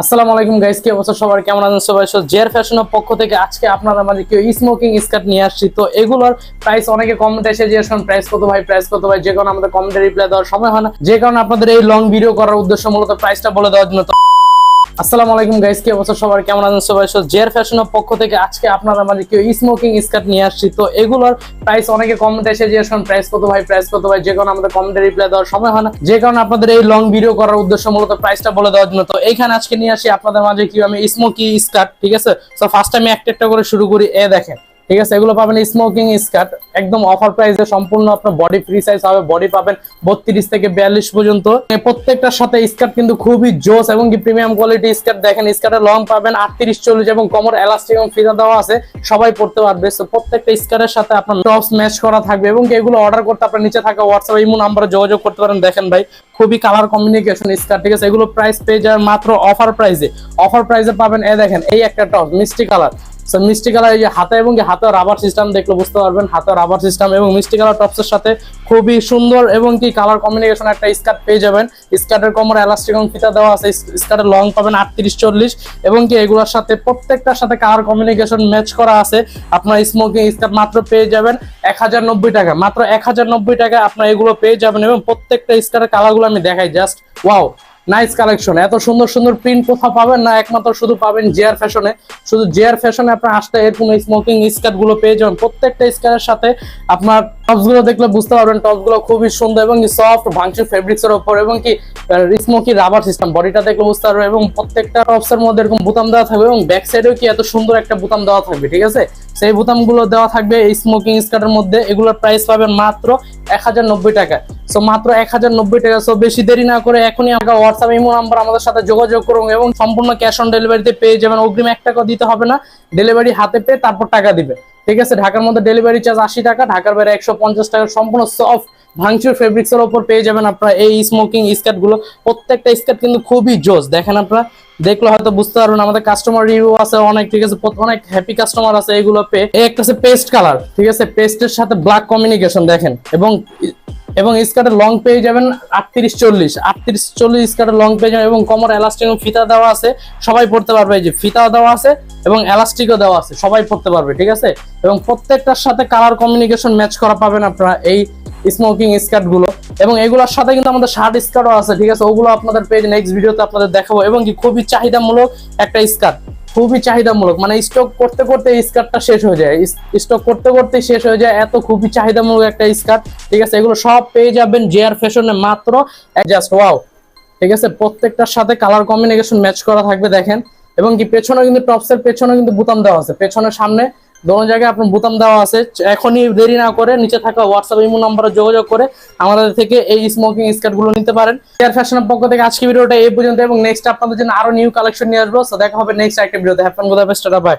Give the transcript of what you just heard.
আসসালামু আলাইকুম গাইস কি অবস্থা? সবার কেমন আছেন সবাই? সো জেয়ার ফ্যাশনের পক্ষ থেকে আজকে আপনারা মাঝে কেউ স্মোকিং স্কার্ট নিয়ে আসছি। তো এগুলোর প্রাইস অনেকে কমেন্টে এসে জিজ্ঞেস করেন প্রাইস কত ভাই? প্রাইস কত ভাই? যে কারণে আমাদের কমেন্টে রিপ্লাই দেওয়ার সময় হয় না। যে কারণে আপনাদের এই লং ভিডিও করার উদ্দেশ্য মূলত প্রাইসটা বলে দেওয়ার জন্য। আসসালামু আলাইকুম গাইস কি অবস্থা সবার? কেমন আছেন সবাই? সো জেয়ার ফ্যাশনের পক্ষ থেকে আজকে আপনারা মানে কেউ স্মোকিং স্কার্ট নিয়ে আসছি। তো এগুলোর প্রাইস অনেকে কমেন্টে এসে জিজ্ঞেস করেন প্রাইস কত ভাই? প্রাইস কত ভাই? যে কারণে আমাদের কমেন্টে রিপ্লাই দেওয়ার সময় হয় না। যে কারণে আপনাদের এই লং ভিডিও করার উদ্দেশ্য মূলত প্রাইসটা বলে দেওয়ার জন্য। তো এইখানে আজকে নিয়ে আসি আপনাদের মাঝে কি আমি স্মোকি স্কার্ট ঠিক আছে? তো ফার্স্ট আমি একটা একটা করে শুরু করি। এ দেখেন ঠিক আছে, এগুলো পাবেন স্মোকিং স্কার্ট একদম অফার প্রাইসে সম্পূর্ণ আপনার বডি ফ্রি সাইজ হবে বডি পাবেন বত্রিশ থেকে বিয়াল্লিশ পর্যন্ত। প্রত্যেকটার সাথে স্কার্ট কিন্তু খুবই জোস এবং কি প্রিমিয়াম কোয়ালিটি স্কার্ট দেখেন স্কার্টের লং পাবেন আটত্রিশ, চল্লিশ এবং কমর এলাস্টিক এবং ফিতা দেওয়া আছে, সবাই পড়তে পারবে। তো প্রত্যেকটা স্কার্টের সাথে আপনার টপস ম্যাচ করা থাকবে এবং এগুলো অর্ডার করতে আপনার নিচে থাকা হোয়াটসঅ্যাপ ইমো নাম্বারে যোগাযোগ করতে পারেন। দেখেন ভাই, খুবই কালার কমিউনিকেশন স্কার্ট ঠিক আছে? এগুলো প্রাইস পেয়ে যাবে মাত্র অফার প্রাইসে অফার প্রাইসে পাবেন এ দেখেন, এই একটা টপ মিষ্টি কালার সো মিষ্টি কালার এই যে হাতে এবং হাতে রাবার সিস্টেম দেখলে বুঝতে পারবেন হাতে রাবার সিস্টেম এবং মিষ্টি কালার টপসের সাথে খুবই সুন্দর এবং কি কালার কম্বিনেশন একটা স্কার্ট পেয়ে যাবেন। স্কার্টের কোমরে এলাস্টিক এবং ফিতা দেওয়া আছে স্কার্টের লং পাবেন আটত্রিশ চল্লিশ এবং কি এগুলোর সাথে প্রত্যেকটার সাথে কালার কমিউনিকেশন ম্যাচ করা আছে। আপনার স্মোকিং স্কার্ট মাত্র পেয়ে যাবেন এক হাজার নব্বই টাকা। মাত্র এক হাজার নব্বই টাকা আপনার এগুলো পেয়ে যাবেন এবং প্রত্যেকটা স্কার্টের কালারগুলো আমি দেখাই জাস্ট ওয়াও নাইস কালেকশন এত সুন্দর সুন্দর প্রিন্ট কোথাও পাবেন না, একমাত্র শুধু পাবেন জেয়ার ফ্যাশনে শুধু জেয়ার ফ্যাশনে আপনার আসতে এরকম স্মোকিং স্কার্টগুলো পেয়ে যাবেন। প্রত্যেকটা স্কার্টের সাথে আপনার টপসগুলো দেখলে বুঝতে পারবেন টপসগুলো খুবই সুন্দর এবং সফট ভাঙচুর ফেব্রিক্স এর উপর এবং কি স্মোকি রাবার সিস্টেম বডিটা দেখলে বুঝতে পারবেন এবং প্রত্যেকটা টপস এর মধ্যে এরকম বোতাম দেওয়া থাকবে এবং ব্যাক সাইডেও কি এত সুন্দর একটা বোতাম দেওয়া থাকবে, ঠিক আছে? সেই বোতামগুলো দেওয়া থাকবে এই স্মোকিং স্কার্টের মধ্যে, এগুলোর প্রাইস পাবেন মাত্র এক হাজার নব্বই টাকা। সো মাত্র এক হাজার নব্বই টাকা। সো বেশি দেরি না করে এখনই আমাকে হোয়াটসঅ্যাপ ইমো নাম্বার আমাদের সাথে যোগাযোগ করুন এবং সম্পূর্ণ ক্যাশ অন ডেলিভারিতে পেয়ে যাবেন। অগ্রিম এক টাকা দিতে হবে না। ডেলিভারি হাতে পেয়ে তারপর টাকা দিবে ঠিক আছে, ঢাকার মধ্যে ডেলিভারি চার্জ আশি টাকা, ঢাকার বাইরে একশো পঞ্চাশ টাকা সম্পূর্ণ সফট ভাঙচুর ফেব্রিক্স এর উপর পেয়ে যাবেন আপনারা এই স্মোকিং স্কার্টগুলো। প্রত্যেকটা স্কার্ট কিন্তু খুবই জোস, দেখেন আপনারা, দেখলে হয়তো বুঝতে পারবেন, আমাদের কাস্টমার রিভিউ আছে অনেক, ঠিক আছে অনেক হ্যাপি কাস্টমার আছে এগুলো পেয়ে একটা আছে পেস্ট কালার ঠিক আছে পেস্টের সাথে ব্ল্যাক কমিউনিকেশন দেখেন, এবং এবং স্কার্টের লং পেয়ে যাবেন আটত্রিশ চল্লিশ। আটত্রিশ চল্লিশ স্কার্টের লং পেয়ে যাবেন এবং কমর এলাস্টিক ফিতা দেওয়া আছে। সবাই পড়তে পারবে এই যে ফিতাও দেওয়া আছে এবং এলাস্টিকও দেওয়া আছে। সবাই পড়তে পারবে, ঠিক আছে? এবং প্রত্যেকটার সাথে কালার কমিউনিকেশন ম্যাচ করা পাবেন আপনারা এই স্মোকিং স্কার্টগুলো এবং এগুলোর সাথে কিন্তু আমাদের শার্ট স্কার্টও আছে, ঠিক আছে? ওগুলো আপনাদের পেজ নেক্সট ভিডিওতে আপনাদের দেখাবো। এবং কি খুবই চাহিদামূলক একটা স্কার্ট। খুবই চাহিদামূলক। মানে স্টক করতে করতে স্কার্টটা শেষ হয়ে যায়। স্টক করতে করতে শেষ হয়ে যায়। এত খুবই চাহিদামূলক একটা স্কার্ট ঠিক আছে, এগুলো সব পেয়ে যাবেন জেয়ার ফ্যাশনে মাত্র জাস্ট ওয়াও ঠিক আছে, প্রত্যেকটার সাথে কালার কম্বিনেশন ম্যাচ করা থাকবে, দেখেন। এবং কি পেছনে কিন্তু টপসের পেছনে কিন্তু বোতাম দেওয়া আছে। পেছনে সামনে দোনো জায়গায় আপনার বোতাম দেওয়া আছে। এখনই দেরি না করে নিচে থাকা হোয়াটসঅ্যাপ ইমো নাম্বারে যোগাযোগ করে আমাদের থেকে এই স্মোকিং স্কার্টগুলো নিতে পারেন। এয়ার ফ্যাশনের পক্ষ থেকে আজকে ভিডিওটা এই পর্যন্ত এবং নেক্সট আপনাদের জন্য আরও নিউ কালেকশন নিয়ে আসব। দেখা হবে নেক্সট একটা ভিডিওতে। Happen গোদা best by